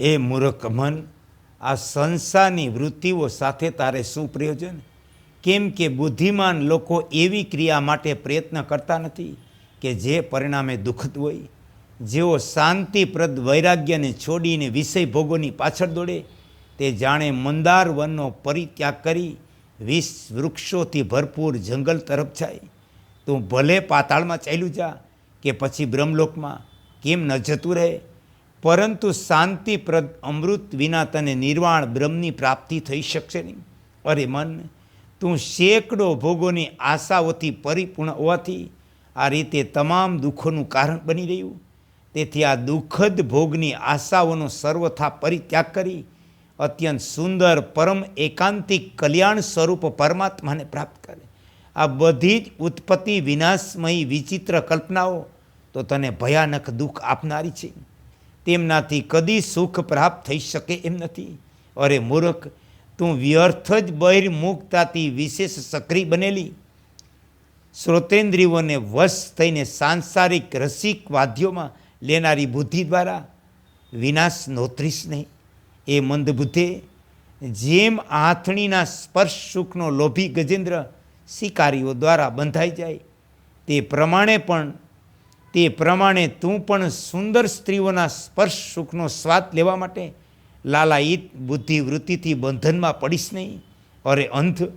એ મૂર્ખ મન, આ સંસારની વૃત્તિઓ સાથે તારે શું પ્રયોજન? કેમ કે બુદ્ધિમાન લોકો એવી ક્રિયા માટે પ્રયત્ન કરતા નથી કે જે પરિણામે દુઃખદ હોય. જેઓ શાંતિપ્રદ વૈરાગ્યને છોડીને વિષય ભોગોની પાછળ દોડે, તે જાણે મંદાર વનનો પરિત્યાગ કરી વીસ વૃક્ષોથી ભરપૂર જંગલ તરફ જાય. તું ભલે પાતાળમાં ચાલ્યું જા કે પછી બ્રહ્મલોકમાં, કેમ ન જતું રહે? પરંતુ શાંતિપ્રદ અમૃત વિના તને નિર્વાણ બ્રહ્મની પ્રાપ્તિ થઈ શકશે નહીં. અરે મન, તું સેંકડો ભોગોની આશાઓથી પરિપૂર્ણ હોવાથી આ રીતે તમામ દુઃખોનું કારણ બની રહ્યું. તેથી આ દુઃખદ ભોગની આશાઓનો સર્વથા પરિત્યાગ કરી અત્યંત સુંદર, પરમ એકાંતિક કલ્યાણ સ્વરૂપ પરમાત્માને પ્રાપ્ત કરે. આ બધી જ ઉત્પત્તિ વિનાશમયી વિચિત્ર કલ્પનાઓ તો તને ભયાનક દુઃખ આપનારી છે. તેમનાથી કદી સુખ પ્રાપ્ત થઈ શકે એમ નથી. અરે મૂર્ખ, તું વ્યર્થ જ બહિર્મુખતાથી વિશેષ સક્રિય બનેલી. શ્રોતેન્દ્રિયોને વશ થઈને સાંસારિક રસિક વાદ્યોમાં લેનારી બુદ્ધિ દ્વારા વિનાશ નોતરીશ નહીં. એ મંદ બુદ્ધે જેમ આથણીના સ્પર્શ સુખનો લોભી ગજેન્દ્ર શિકારીઓ દ્વારા બંધાઈ જાય, તે પ્રમાણે પણ તે પ્રમાણે તું પણ સુંદર સ્ત્રીઓના સ્પર્શ સુખનો સ્વાદ લેવા માટે લાલાયિત બુદ્ધિ વૃત્તિથી બંધનમાં પડીશ નહીં. અરે અંધ,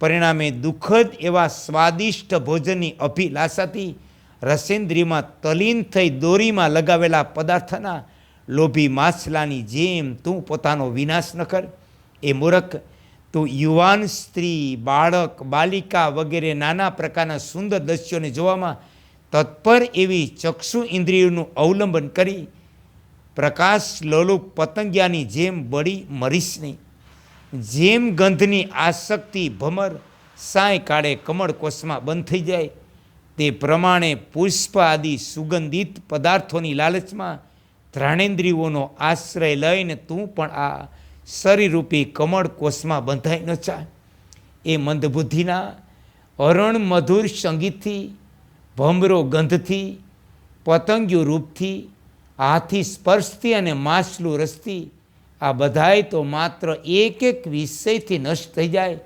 પરિણામે દુઃખદ એવા સ્વાદિષ્ટ ભોજનની અભિલાષાથી રસેન્દ્રીમાં તલીન થઈ દોરીમાં લગાવેલા પદાર્થના લોભી માછલાની જેમ તું પોતાનો વિનાશ ન કર. એ મૂરખ, તું યુવાન સ્ત્રી, બાળક, બાલિકા વગેરે નાના પ્રકારના સુંદર દ્રશ્યોને જોવામાં તત્પર એવી ચક્ષુ ઇન્દ્રિયોનું અવલંબન કરી પ્રકાશ લોલુપ પતંગિયાની જેમ બળી મરીશ નહીં. જેમ ગંધની આસક્તિ ભમર, સાંય કાળે કમળ કોષમાં બંધ થઈ જાય, તે પ્રમાણે પુષ્પ આદિ સુગંધિત પદાર્થોની લાલચમાં ધ્રાણેન્દ્રિયોનો આશ્રય લઈને તું પણ આ શરીરરૂપી કમળ કોષમાં બંધાઈ ન ચા એ મંદબુદ્ધિના અરણ મધુર સંગીતથી ભમરો ગંધથી, પતંગિયું રૂપથી, હાથી સ્પર્શથી અને માછલું રસથી, આ બધાય તો માત્ર એક એક વિષયથી નષ્ટ થઈ જાય.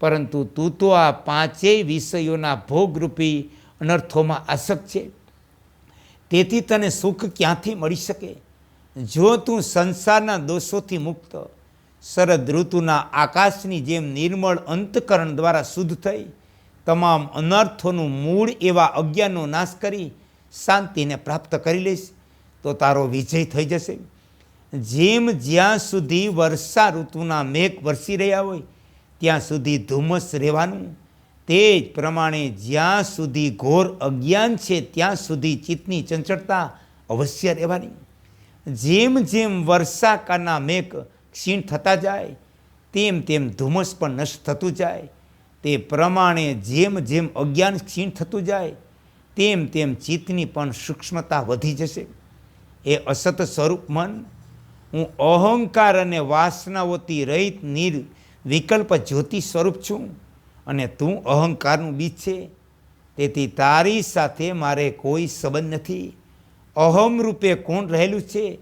પરંતુ તું તો આ પાંચેય વિષયોના ભોગરૂપી અનર્થોમાં આસક્ત છે. તેથી તને સુખ ક્યાંથી મળી શકે? જો તું સંસારના દોષોથી મુક્ત, શરદ ઋતુના આકાશની જેમ નિર્મળ અંતકરણ દ્વારા શુદ્ધ થઈ તમામ અનર્થોનું મૂળ એવા અજ્ઞાનનો નાશ કરી શાંતિને પ્રાપ્ત કરી લઈશ, તો તારો વિજય થઈ જશે. જેમ જ્યાં સુધી વર્ષા ઋતુના મેઘ વરસી રહ્યા હોય, ત્યાં સુધી ધુમ્મસ રહેવાનું. તે જ પ્રમાણે જ્યાં સુધી ઘોર અજ્ઞાન છે, ત્યાં સુધી ચિત્તની ચંચળતા અવશ્ય રહેવાની. જેમ જેમ વર્ષાકાળના મેઘ ક્ષીણ થતા જાય, તેમ તેમ ધુમ્મસ પણ નષ્ટ થતું જાય. તે પ્રમાણે જેમ જેમ અજ્ઞાન ક્ષીણ થતું જાય, તેમ તેમ ચિત્તની પણ સૂક્ષ્મતા વધી જશે. એ અસત સ્વરૂપ મન, હું અહંકાર અને વાસનાઓથી રહિત નિર વિકલ્પ જ્યોતિ સ્વરૂપ છું અને તું અહંકારનું બીજ છે. તેથી તારી સાથે મારે કોઈ સંબંધ નથી. અહમ રૂપે કોણ રહેલું છે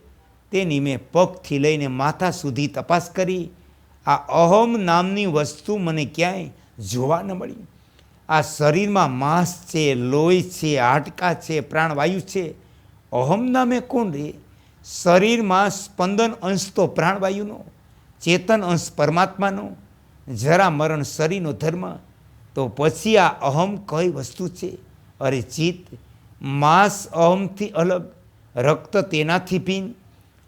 તેની મેં પગથી લઈને માથા સુધી તપાસ કરી. આ અહમ નામની વસ્તુ મને ક્યાંય જોવા ન મળી. આ શરીરમાં માંસ છે, લોહી છે, હાડકાં છે, પ્રાણવાયુ છે. અહમ નામે કોણ રે? શરીરમાં સ્પંદન અંશ તો પ્રાણવાયુનો, ચેતન અંશ પરમાત્માનો. જરા મરણ શરીરનો ધર્મ, તો પછી આ અહમ કઈ વસ્તુ છે? અરે ચિત્ત, માંસ અહમથી અલગ, રક્ત તેનાથી ભિન્ન,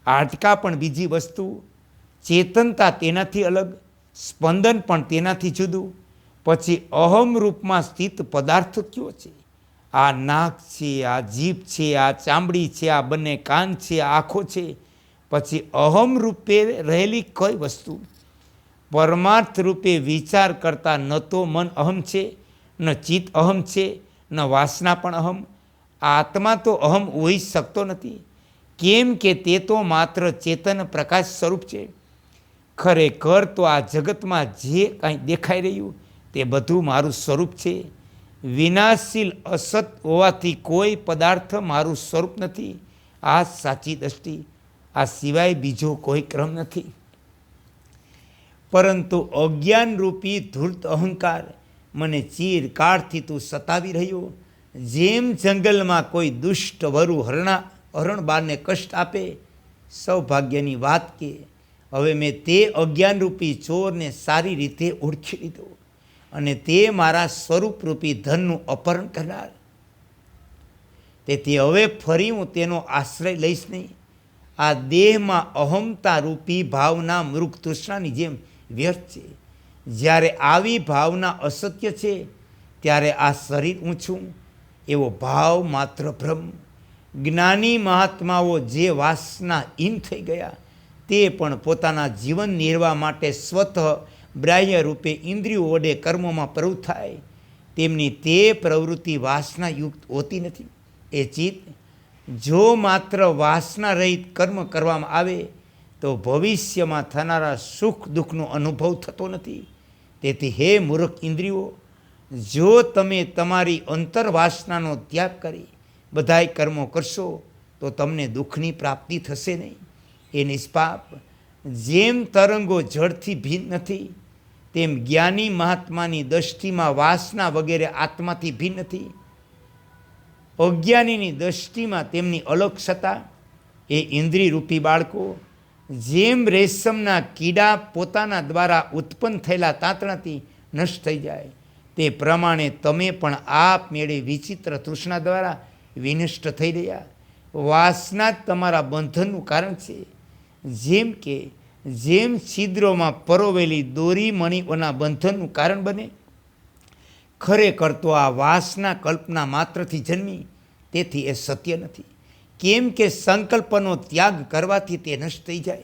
હાડકાં પણ બીજી વસ્તુ, ચેતનતા તેનાથી અલગ, સ્પંદન પણ તેનાથી જુદું. પછી અહમ રૂપમાં સ્થિત પદાર્થ કયો છે? આ નાક છે, આ જીભ છે, આ ચામડી છે, આ બંને કાન છે આંખો છે. પછી અહમ રૂપે રહેલી કઈ વસ્તુ? પરમાર્થ રૂપે વિચાર કરતા ન તો મન અહમ છે, ન ચિત્ત અહમ છે, ન વાસના પણ અહમ. આત્મા તો અહમ હોઈ શકતો નથી. કેમ કે તે તો માત્ર ચેતન પ્રકાશ સ્વરૂપ છે. ખરેખર તો આ જગતમાં જે કાંઈ દેખાઈ રહ્યું તે બધું મારું સ્વરૂપ છે. વિનાશીલ અસત હોવાથી કોઈ પદાર્થ મારું સ્વરૂપ નથી. આ સાચી દ્રષ્ટિ, આ સિવાય બીજો કોઈ ક્રમ નથી. પરંતુ અજ્ઞાનરૂપી ધૂર્ત અહંકાર મને ચીરકાળથી તું સતાવી રહ્યો. જેમ જંગલમાં કોઈ દુષ્ટ વરુ હરણા, હરણબારને કષ્ટ આપે સૌભાગ્યની વાત કે, હવે મેં તે અજ્ઞાનરૂપી ચોરને સારી રીતે ઓળખી લીધો. અને તે મારા સ્વરૂપરૂપી ધનનું અપહરણ કરનાર. તેથી હવે ફરી હું તેનો આશ્રય લઈશ નહીં. આ દેહમાં અહમતા રૂપી ભાવના મૃગ તૃષ્ણાની જેમ વ્યર્થ છે. જ્યારે આવી ભાવના અસત્ય છે, ત્યારે આ શરીર ઊંચું એવો ભાવ માત્ર ભ્રમ જ્ઞાની મહાત્માઓ જે વાસના ઈન થઈ ગયા, તે પણ પોતાના જીવન નિર્વાહ માટે સ્વતઃ બ્રાહ્ય રૂપે ઇન્દ્રિયો વડે કર્મોમાં પ્રવૃત્ત થાય, તેમની તે પ્રવૃત્તિ વાસનાયુક્ત હોતી નથી. એ ચિત્ત, જો માત્ર વાસના રહિત કર્મ કરવામાં આવે, તો ભવિષ્યમાં થનારા સુખ દુઃખનો અનુભવ થતો નથી. તેથી હે મૂર્ખ ઇન્દ્રિયો, જો તમે તમારી અંતરવાસનાનો ત્યાગ કરી બધાય કર્મો કરશો, તો તમને દુઃખની પ્રાપ્તિ થશે નહીં. એ નિષ્પાપ, જેમ તરંગો જળથી ભિન્ન નથી તેમ જ્ઞાની મહાત્માની દૃષ્ટિમાં વાસના વગેરે આત્માથી ભિન્ન નથી અજ્ઞાનીની દૃષ્ટિમાં તેમની અલગ સત્તા. એ ઇન્દ્રિયરૂપી બાળકો, જેમ રેશમના કીડા પોતાના દ્વારા ઉત્પન્ન થયેલા તાંતણાથી નષ્ટ થઈ જાય, તે પ્રમાણે તમે પણ આપમેળે વિચિત્ર તૃષ્ણા દ્વારા વિનષ્ટ થઈ રહ્યા. વાસના જ તમારા બંધનનું કારણ છે. જેમ કે જેમ છિદ્રોમાં પરોવેલી દોરી મણીઓના બંધનનું કારણ બને, ખરેખર તો આ વાસના કલ્પના માત્રથી જન્મી, તેથી એ સત્ય નથી. કેમ કે સંકલ્પનો ત્યાગ કરવાથી તે નષ્ટ થઈ જાય.